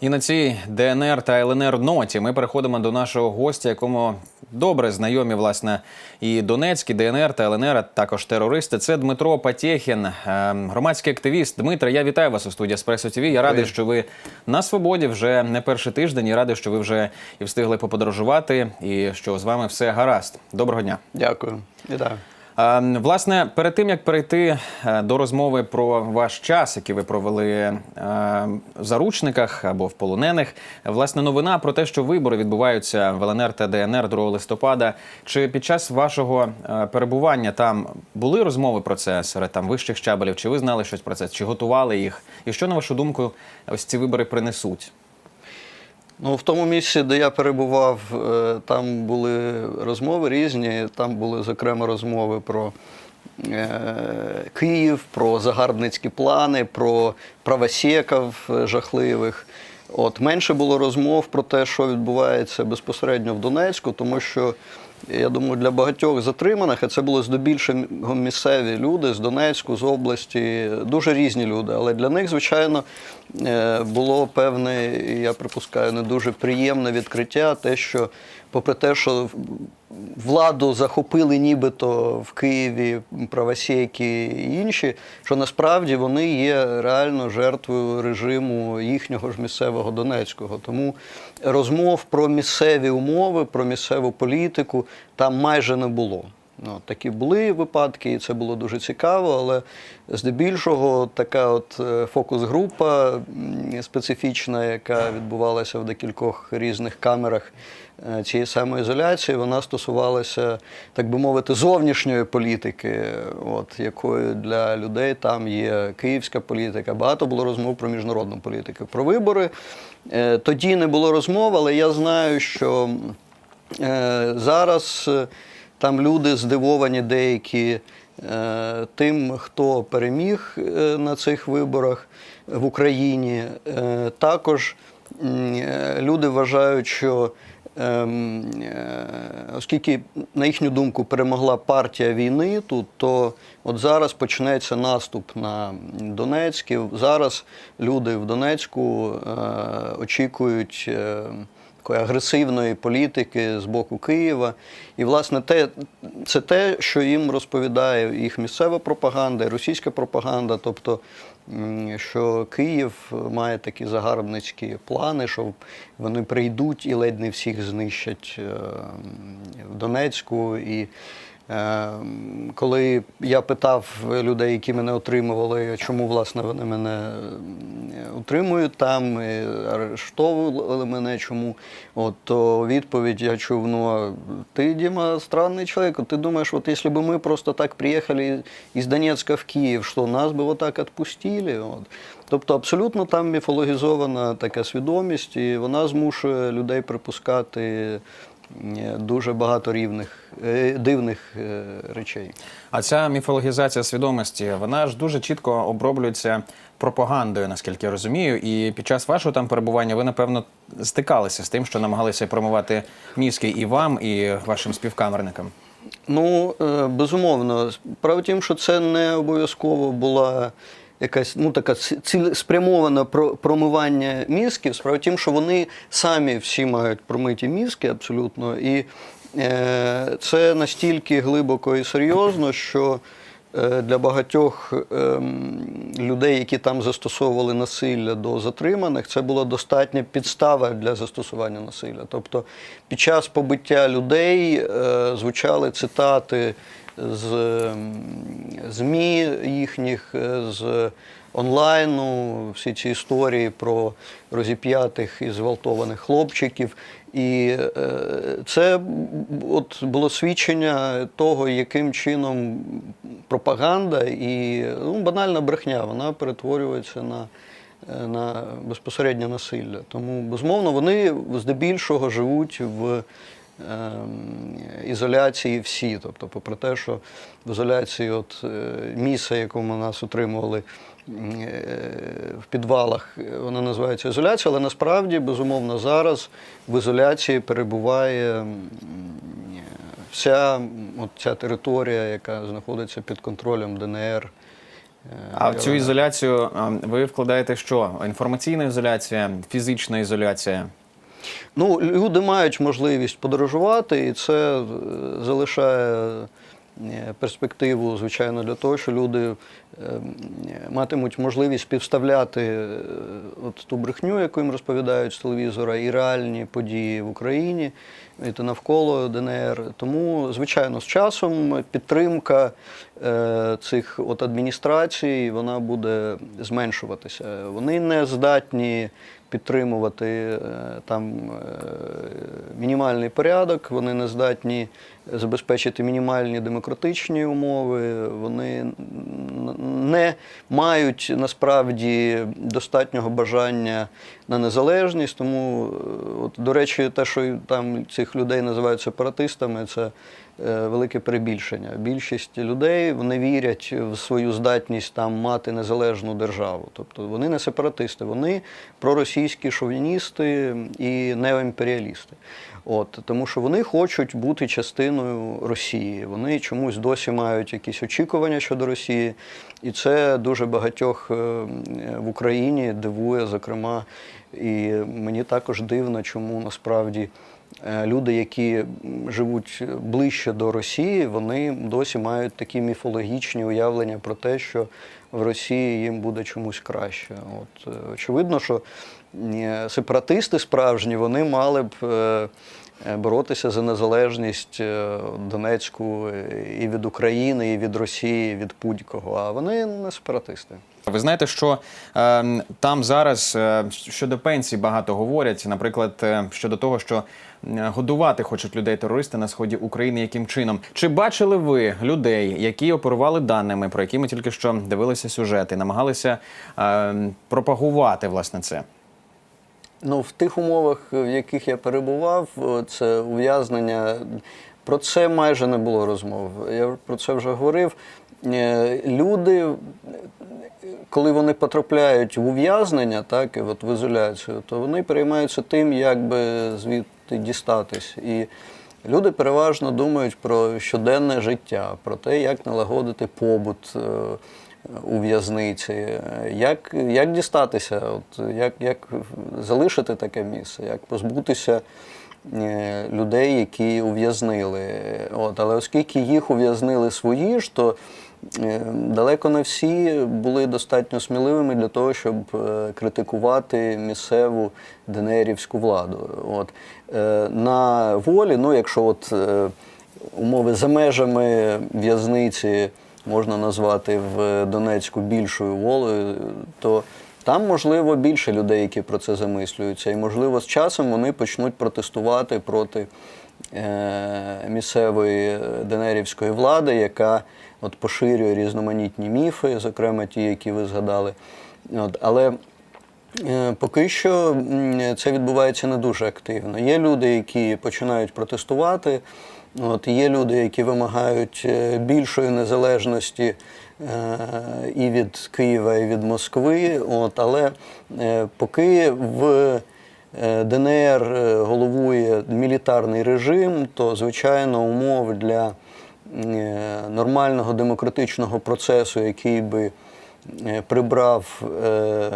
І на цій ДНР та ЛНР ноті ми переходимо до нашого гостя, якому добре знайомі власне і Донецьк, і ДНР та ЛНР, а також терористи. Це Дмитро Патєхін, е, громадський активіст. Дмитре, я вітаю вас у студії Еспресо ТВ. Я радий, що ви на свободі вже не перший тиждень. І радий, що ви вже і встигли поподорожувати, і що з вами все гаразд. Доброго дня. Дякую. Вітаю. Е, Власне, перед тим як перейти е, до розмови про ваш час, який ви провели е, в заручниках або в полонених, власне, новина про те, що вибори відбуваються в ЛНР та ДНР 2 листопада. Чи під час вашого перебування там були розмови про це серед там вищих щабелів? Чи ви знали щось про це? Чи готували їх? І що на вашу думку ось ці вибори принесуть? Ну, в тому місці, де я перебував, е, там були розмови різні. Там були, зокрема, розмови про е, Київ, про загарбницькі плани, про правосєків е, жахливих. От менше було розмов про те, що відбувається безпосередньо в Донецьку, тому що я думаю, для багатьох затриманих, а це були здебільшого місцеві люди з Донецьку, з області, дуже різні люди. Але для них, звичайно, е, було певне, я припускаю, не дуже приємне відкриття, те, що, попри те, що владу захопили нібито в Києві правосєки і інші, що насправді вони є реально жертвою режиму їхнього ж місцевого Донецького. Тому розмов про місцеві умови, про місцеву політику там майже не було. Ну, такі були випадки, і це було дуже цікаво, але здебільшого така от е, фокус-група специфічна, яка відбувалася в декількох різних камерах е, цієї самоізоляції, вона стосувалася, так би мовити, зовнішньої політики, от, якою для людей там є київська політика. Багато було розмов про міжнародну політику. Про вибори е, тоді не було розмов, але я знаю, що зараз. Там люди здивовані деякі е, тим, хто переміг е, на цих виборах в Україні. Е, також люди вважають, що ем, оскільки, на їхню думку, перемогла партія війни тут, то от зараз почнеться наступ на Донецьк. Зараз люди в Донецьку очікують. Такої агресивної політики з боку Києва. І, власне, те, це те, що їм розповідає їх місцева пропаганда, і російська пропаганда, тобто, що Київ має такі загарбницькі плани, що вони прийдуть і ледь не всіх знищать е, в Донецьку. І Коли я питав людей, які мене отримували, чому власне вони мене е, утримують там, арештовували мене, чому, от, то відповідь я чув: ну ти, Діма, странний чоловік. Ти думаєш, от якщо б ми просто так приїхали із Донецька в Київ, що нас би отак відпустили? От. Тобто абсолютно там міфологізована така свідомість, і вона змушує людей припускати е, дуже багато рівних, е, дивних е, речей. А ця міфологізація свідомості, вона ж дуже чітко оброблюється пропагандою, наскільки я розумію. І під час вашого там перебування ви, напевно, стикалися з тим, що намагалися промивати мізки і вам, і вашим співкамерникам. Ну, е, безумовно. Справа тім, що це не обов'язково була якась ну, така цілеспрямоване про- промивання мізків. Справа тим, що вони самі всі мають промиті мізки абсолютно. І е, це настільки глибоко і серйозно, що для багатьох ем, людей, які там застосовували насилля до затриманих, це була достатня підстава для застосування насилля. Тобто під час побиття людей е, звучали цитати з ем, ЗМІ їхніх, е, з онлайну, всі ці історії про розіп'ятих і зґвалтованих хлопчиків. І е, це от було свідчення того, яким чином пропаганда і ну, банальна брехня вона перетворюється на, е, на безпосереднє насилля. Тому, безумовно, вони здебільшого живуть в ем, ізоляції всі. Тобто, попри те, що в ізоляції от, е, місце, якому нас утримували в підвалах, е, вона називається ізоляція, але насправді, безумовно, зараз в ізоляції перебуває вся от ця територія, яка знаходиться під контролем ДНР А в цю ізоляцію ви вкладаєте що? Інформаційна ізоляція, фізична ізоляція? Ну, люди мають можливість подорожувати, і це е, залишає е, перспективу, звичайно, для того, що люди е, матимуть можливість співставляти е, от ту брехню, яку їм розповідають з телевізора, і реальні події в Україні і та навколо ДНР. Тому, звичайно, з часом підтримка е, цих от адміністрацій вона буде зменшуватися. Вони не здатні підтримувати е, там е, мінімальний порядок, вони не здатні забезпечити мінімальні демократичні умови, вони не мають насправді достатнього бажання на незалежність. Тому, е, от, до речі, те, що там цих людей називають сепаратистами, це е, велике перебільшення. Більшість людей вони вірять в свою здатність там мати незалежну державу. Тобто вони не сепаратисти, вони проросійські шовіністи і неоімперіалісти. От, тому що вони хочуть бути частиною Росії. Вони чомусь досі мають якісь очікування щодо Росії, і це дуже багатьох е, в Україні дивує, зокрема. І мені також дивно, чому насправді люди, які живуть ближче до Росії, вони досі мають такі міфологічні уявлення про те, що в Росії їм буде чомусь краще. От е, очевидно, що е, сепаратисти справжні вони мали б. е, е, Боротися за незалежність е, Донецьку е, і від України, і від Росії, і від будь-кого. А вони не сепаратисти. Ви знаєте, що е, там зараз е, щодо пенсій багато говорять, наприклад, е, щодо того, що е, годувати хочуть людей терористи на сході України яким чином. Чи бачили ви людей, які оперували даними, про які ми тільки що дивилися сюжети, намагалися е, пропагувати власне це? Ну, в тих умовах, в яких я перебував, це ув'язнення. Про це майже не було розмов. Я про це вже говорив. Е, Люди, коли вони потрапляють в ув'язнення, так, і от в ізоляцію, то вони переймаються тим, як би звідти дістатись. І люди переважно думають про щоденне життя, про те, як налагодити побут. е, у в'язниці, як, як дістатися, от, як, як залишити таке місце, як позбутися е, людей, які ув'язнили. От, але оскільки їх ув'язнили свої ж, то далеко не всі були достатньо сміливими для того, щоб е, критикувати місцеву ДНРівську владу. От, е, на волі, ну якщо от, е, умови за межами в'язниці можна назвати в Донецьку більшою волею, то там можливо більше людей, які про це замислюються, і можливо з часом вони почнуть протестувати проти е, місцевої денерівської влади, яка от поширює різноманітні міфи, зокрема ті, які ви згадали. От, але Е, Поки що це відбувається не дуже активно. Є люди, які починають протестувати. От, є люди, які вимагають е, більшої незалежності е, і від Києва, і від Москви. От, але е, поки в е, ДНР е, головує мілітарний режим, то звичайно умов для е, нормального демократичного процесу, який би е, прибрав е,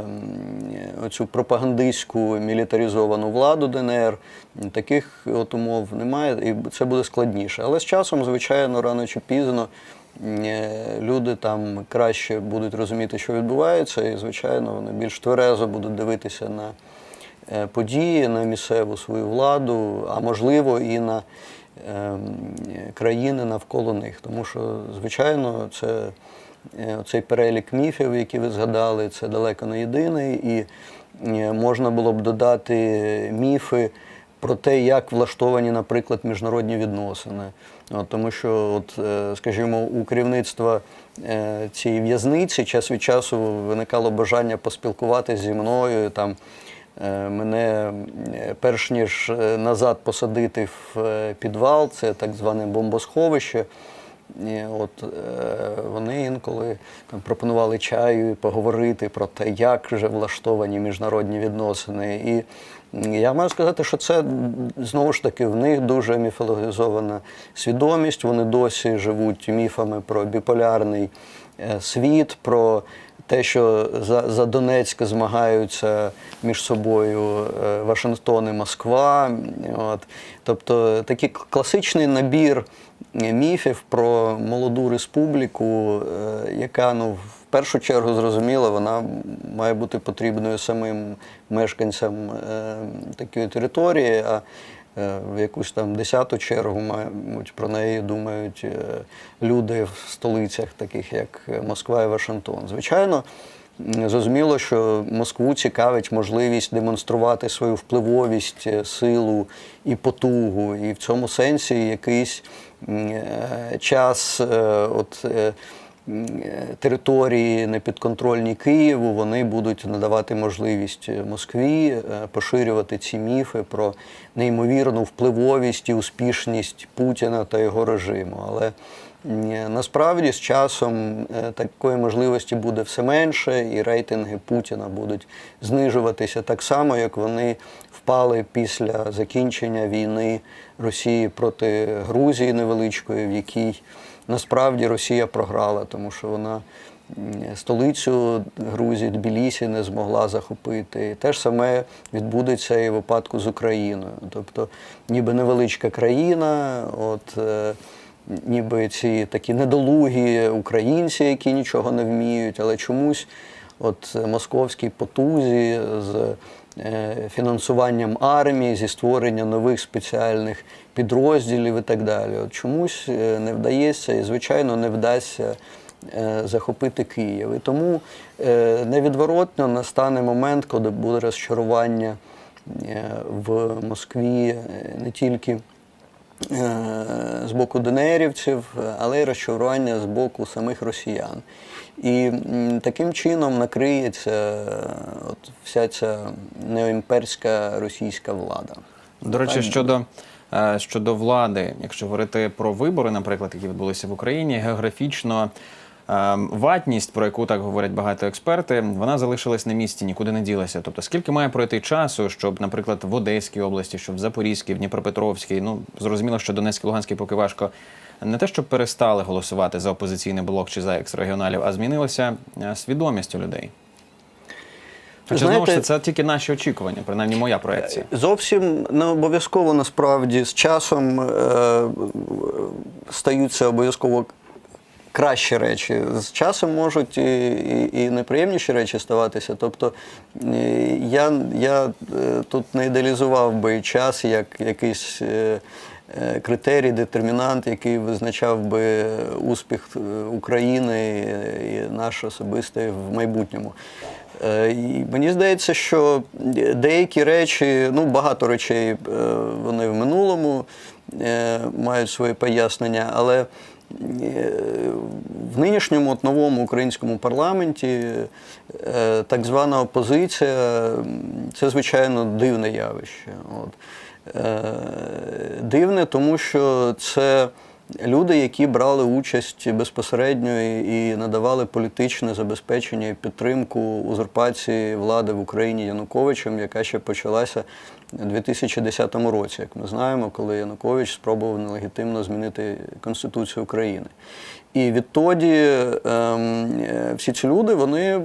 оцю пропагандистську мілітаризовану владу ДНР. Таких от умов немає, і це буде складніше. Але з часом, звичайно, рано чи пізно е, люди там краще будуть розуміти, що відбувається, і, звичайно, вони більш тверезо будуть дивитися на е, події, на місцеву свою владу, а можливо і на ем, країни навколо них. Тому що, звичайно, це е, цей перелік міфів, які ви згадали, це далеко не єдиний, і е, можна було б додати міфи про те, як влаштовані, наприклад, міжнародні відносини. От, тому що, от, е, скажімо, у керівництва е, цієї в'язниці час від часу виникало бажання поспілкуватися зі мною. Там, Е, Мене е, перш ніж е, назад посадити в е, підвал, це так зване бомбосховище. І от е, вони інколи пропонували чаю і поговорити про те, як вже влаштовані міжнародні відносини. І я маю сказати, що це знову ж таки в них дуже міфологізована свідомість. Вони досі живуть міфами про біполярний е, світ, про те, що за, за Донецьк змагаються між собою е, Вашингтон і Москва. От. Тобто такий класичний набір міфів про молоду республіку, е, яка ну, в першу чергу зрозуміло, вона має бути потрібною самим мешканцям е, такої території. А в якусь там десяту чергу, мабуть, про неї думають е, люди в столицях, таких як Москва і Вашингтон. Звичайно, зрозуміло, що Москву цікавить можливість демонструвати свою впливовість, е, силу і потугу. І в цьому сенсі якийсь е, час е, от, е, е, території непідконтрольні Києву, вони будуть надавати можливість Москві е, поширювати ці міфи про неймовірну впливовість і успішність Путіна та його режиму. Але насправді з часом е, такої можливості буде все менше, і рейтинги Путіна будуть знижуватися так само, як вони впали після закінчення війни Росії проти Грузії невеличкої, в якій насправді Росія програла, тому що вона столицю Грузії, Тбілісі не змогла захопити. І те ж саме відбудеться і в випадку з Україною. Тобто, ніби невеличка країна, от. е, Ніби ці такі недолугі українці, які нічого не вміють, але чомусь от московській потузі з фінансуванням армії, зі створенням нових спеціальних підрозділів і так далі. От чомусь е, не вдається і, звичайно, не вдасться е, захопити Київ. І тому е, невідворотно настане момент, коли буде розчарування е, в Москві е, не тільки е, з боку ДНРівців, але й розчарування з боку самих росіян. І таким чином накриється е, от вся ця неоімперська російська влада. До речі, щодо, е, щодо влади, якщо говорити про вибори, наприклад, які відбулися в Україні, географічно е, ватність, про яку так говорять багато експерти, вона залишилась на місці, нікуди не ділася. Тобто, скільки має пройти часу, щоб, наприклад, в Одеській області, щоб в Запорізькій, в Дніпропетровській, ну зрозуміло, що Донецький, Луганський поки важко. Не те, щоб перестали голосувати за опозиційний блок чи за ексрегіоналів, а змінилася е, свідомість у людей. Хоча знову ж це тільки наші очікування, принаймні моя проекція. Зовсім не обов'язково насправді з часом е, стаються обов'язково кращі речі. З часом можуть і, і, і неприємніші речі ставатися. Тобто е, я, я е, тут не ідеалізував би час як якийсь. е, е, Критерій, детермінант, який визначав би успіх е, України і- наш особистий в майбутньому. Е, І мені здається, що деякі речі, ну багато речей е, вони в минулому е, мають свої пояснення, але е, в нинішньому от новому українському парламенті е, так звана опозиція це звичайно дивне явище. От. Е, Дивне, тому що це люди, які брали участь безпосередньо і і надавали політичне забезпечення і підтримку узурпації влади в Україні Януковичем, яка ще почалася у 2010 році, як ми знаємо, коли Янукович спробував нелегітимно змінити Конституцію України. І відтоді ем, е, всі ці люди вони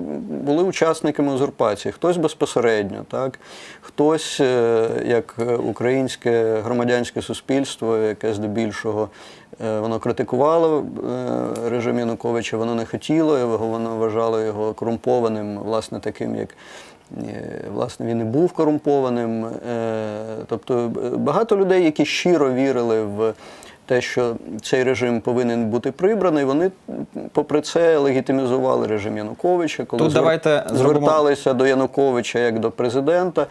були учасниками узурпації. Хтось безпосередньо, так? хтось, е, як українське громадянське суспільство, яке здебільшого е, воно критикувало е, режим Януковича, воно не хотіло його, воно вважало його корумпованим, власне, таким, як Е, Власне, він і був корумпованим. Е, Тобто е, багато людей, які щиро вірили в те, що цей режим повинен бути прибраний, вони, попри це, легітимізували режим Януковича, коли Тут звер- давайте зробимо- зверталися до Януковича як до президента.